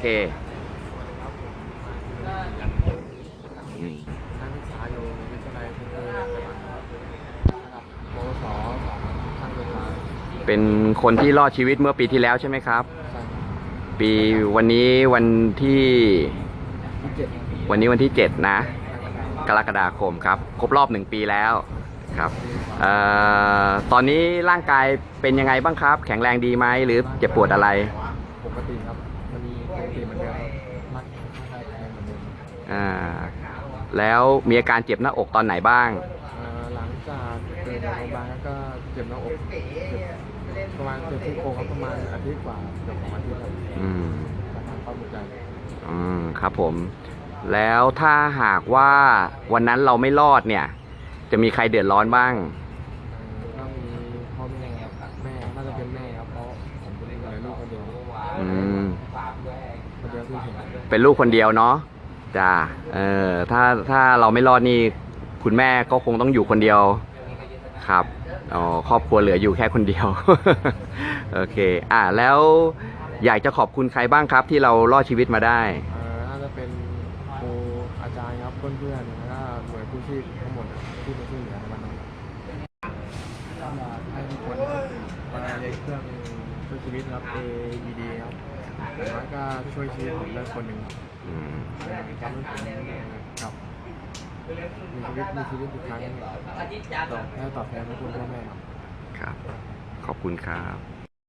เคครับผมอืมนักศึกษาอยู่วิทยาลัยเทคโนโลยีจังหวัดระดับปวสของทางไฟฟ้าเป็นคนที่รอดชีวิตเมื่อปีที่แล้วใช่ไหมครับ ใช่ครับปีวันนี้วันที่ที่เจ็ดวันนี้วันที่ 7 นะ กรกฎาคมครับ ครบรอบหนึ่งปีแล้วครับเอ่อตอนนี้ร่างกายเป็นยังไงบ้างครับ แข็งแรงดีไหมหรือเจ็บปวดอะไร ปกติครับมันมี ปกติเหมือนเดิมรักร่างกายแข็งแรงเหมือนเดิมอ่าแล้วมีอาการเจ็บหน้าอกตอนไหนบ้างเอ่อหลังจากเกิดโรงพยาบาลแล้วก็เจ็บหน้าอกเจ็บประมาณเจ็บที่โครงครับประมาณอาทิตย์กว่าเกือบของอาทิตย์ครับอืม จากทางความหัวใจอืมครับผม แล้วถ้าหากว่าวันนั้นเราไม่รอดเนี่ย จะมีใครเดือดร้อนบ้างก็มีพ่อแม่ครับแม่น่าจะเป็นแม่ครับเพราะผมเป็นเหลือลูกคนเดียว อืม คน เดียวที่เห็นเป็นลูกคนเดียวเนาะจ้าเออถ้าถ้าเราไม่รอดนี่คุณแม่ก็คงต้องอยู่คนเดียวครับอ๋อครอบครัวเหลืออยู่แค่คนเดียว โอเค อ่าแล้วอยากจะขอบคุณใครบ้างครับ ที่เรารอดชีวิตมาได้เอ่อน่าจะเป็นครูอาจารย์ครับเพื่อนๆแล้วก็หน่วยกู้ชีพทั้งหมดที่มาช่วยเหลือในวันนั้นก็ให้ทุกคนมาเรียนเครื่องช่วยชีวิตครับ AED ครับ อย่างน้อยก็ช่วยชีวิตผมได้คนหนึ่งครับอืมทำให้ผมกลับมีชีวิตมีชีวิตอีกครั้งตอบแค่ตอบแทนพระคุณพ่อแม่ครับ ครับ ขอบคุณครับ